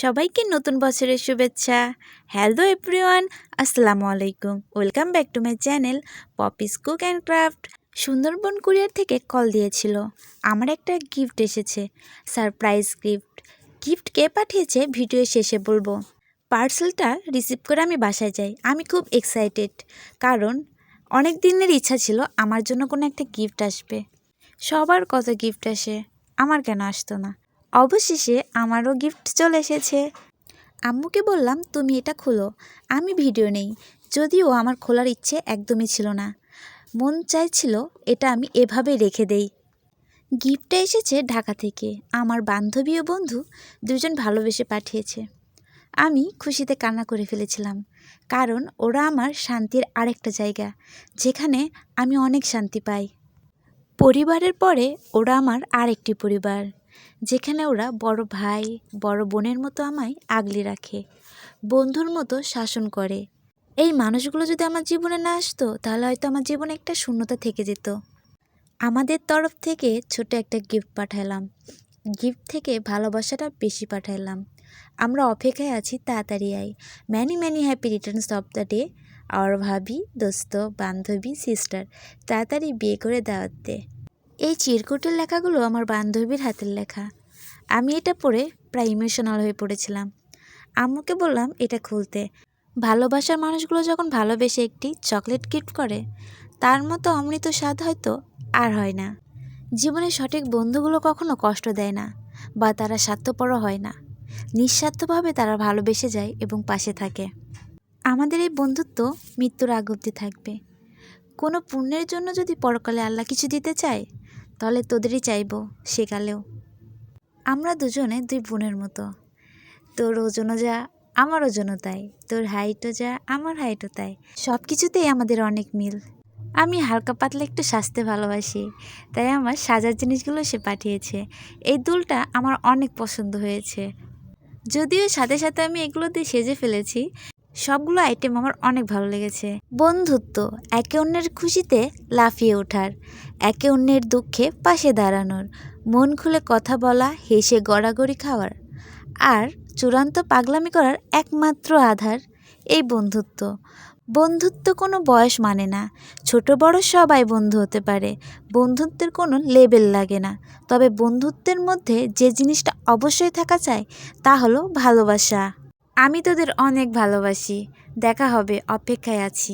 সবাইকে নতুন বছরের শুভেচ্ছা। হ্যালো এভরিওয়ান আসসালামু আলাইকুম। Welcome back to my channel Poppy's cook and craft Sundarban courier থেকে কল দিয়েছিল। আমার একটা গিফট এসেছে। সারপ্রাইজ গিফট গিফট কে পাঠিয়েছে ভিডিও শেষে বলব। পার্সেলটা রিসিভ করে আমি বাসায় যাই। আমি খুব এক্সাইটেড কারণ অনেক দিনের ইচ্ছা ছিল আমার জন্য কোনো একটা গিফট আসবে। সবার কত গিফট আসে? আমার কেন আসতো না? অবশেষে আমারও গিফট চলে এসেছে। আম্মুকে বললাম, তুমি এটা খোলো। আমি ভিডিও নেই। যদিও আমার খোলার ইচ্ছে একদমই ছিল না। মন চাইছিল এটা আমি এভাবে রেখে দেই। গিফটটা এসেছে ঢাকা থেকে। আমার বান্ধবী ও বন্ধু দুজন ভালোবেসে পাঠিয়েছে। আমি খুশিতে কান্না করে ফেলেছিলাম, কারণ ওরা আমার শান্তির আরেকটা জায়গা, যেখানে আমি অনেক শান্তি পাই। পরিবারের পরে ওরা আমার আরেকটি পরিবার। যেখানে ওরা বড় ভাই, বড় বোনের মতো আমায় আগলে রাখে, বন্ধুর মতো শাসন করে। এই মানুষগুলো যদি আমার জীবনে না আসতো, তাহলে হয়তো আমার জীবনে একটা শূন্যতা থেকে যেত। আমাদের তরফ থেকে ছোট একটা গিফট পাঠালাম। গিফট থেকে ভালোবাসাটা বেশি পাঠালাম। আমরা অপেক্ষায় আছি তাড়াতাড়ি I many many happy returns of the day আর ভাবি, দোস্ত, বান্ধবী সিস্টার তাড়াতাড়ি বিয়ে করে দাওয়াত এই চিরকুটের লেখাগুলো আমার বান্ধবীর হাতের লেখা। আমি এটা পড়ে প্রায় ইমোশনাল হয়ে পড়েছিলাম। আম্মুকে বললাম, এটা খুলতে। ভালোবাসার মানুষগুলো যখন ভালোবেসে একটি চকলেট গিফট করে, তার মতো অমৃত স্বাদ হয়তো আর হয় না। জীবনে সঠিক বন্ধুগুলো কখনো কষ্ট দেয় না বা তারা স্বার্থপরও হয় না। নিঃস্বার্থভাবে তারা ভালোবেসে যায় এবং পাশে থাকে। আমাদের এই বন্ধুত্ব মৃত্যুর আগ অব্দি থাকবে। কোনো পুণ্যের জন্য যদি পরকালে আল্লাহ কিছু দিতে চায় তাহলে তোদেরই চাইব সেকালেও আমরা দুজনে দুই বোনের মতো। তোর ওজনও যা, আমার ওজনও তাই। তোর হাইটও যা, আমার হাইটও তাই। সব কিছুতেই আমাদের অনেক মিল। আমি হালকা পাতলা একটু সাজতে ভালোবাসি। তাই আমার সাজার জিনিসগুলো সে পাঠিয়েছে। এই দুলটা আমার অনেক পছন্দ হয়েছে। যদিও সাথে সাথে আমি এগুলো দিয়ে সেজে ফেলেছি সবগুলো আইটেম আমার অনেক ভালো লেগেছে। বন্ধুত্ব, একে অন্যের খুশিতে লাফিয়ে ওঠার, একে অন্যের দুঃখে পাশে দাঁড়ানোর, মন খুলে কথা বলা, হেসে গড়াগড়ি খাওয়ার, আর চূড়ান্ত পাগলামি করার একমাত্র আধার এই বন্ধুত্ব। বন্ধুত্ব কোনো বয়স মানে না, ছোট বড় সবাই বন্ধু হতে পারে, বন্ধুত্বের কোনো লেবেল লাগে না, তবে বন্ধুত্বের মধ্যে যে জিনিসটা অবশ্যই থাকা চাই তা হলো ভালোবাসা। আমি তোদের অনেক ভালোবাসি। দেখা হবে অপেক্ষায় আছি।